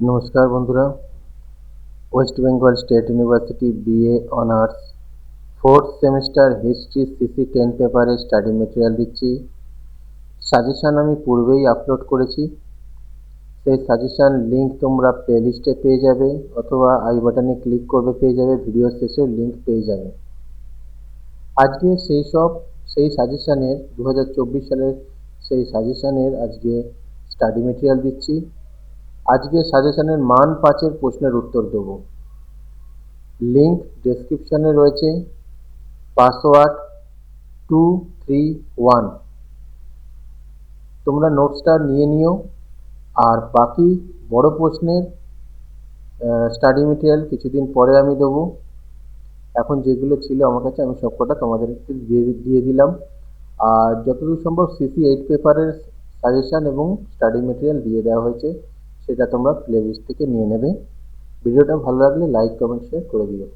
নমস্কার বন্ধুরা। West Bengal State University BA honours fourth semester history CC ten পেপারে study material দিচ্ছি। Suggestion আমি পূর্বেই আপলোড করেছি। সেই সাজেশান লিঙ্ক তোমরা প্লেলিস্টে পেয়ে যাবে অথবা আই বাটনে ক্লিক করবে পেয়ে যাবে ভিডিও শেষেও লিঙ্ক পেয়ে যাবে। আজকে সেই সব, সেই সাজেশানের দু হাজার চব্বিশ সালের সেই সাজেশানের আজকে স্টাডি মেটেরিয়াল দিচ্ছি। আজকে সাজেশনের মান পাঁচের প্রশ্নের উত্তর দেব। লিঙ্ক ডেসক্রিপশনে রয়েছে। পাসওয়ার্ড টু থ্রি ওয়ান তোমরা নোটসটা নিয়ে নিও। আর বাকি বড় প্রশ্নের স্টাডি মেটেরিয়াল কিছুদিন পরে আমি দেবো। এখন যেগুলো ছিল আমার কাছে, আমি সবকটা তোমাদেরকে দিয়ে দিয়ে দিলাম। আর যতদূর সম্ভব সিসি এইট পেপারের সাজেশান এবং স্টাডি মেটেরিয়াল দিয়ে দেওয়া হয়েছে। সেটা তোমরা প্লেলিস্ট থেকে নিয়ে নেবে। ভিডিওটা ভালো লাগলে লাইক কমেন্ট শেয়ার করে দিও।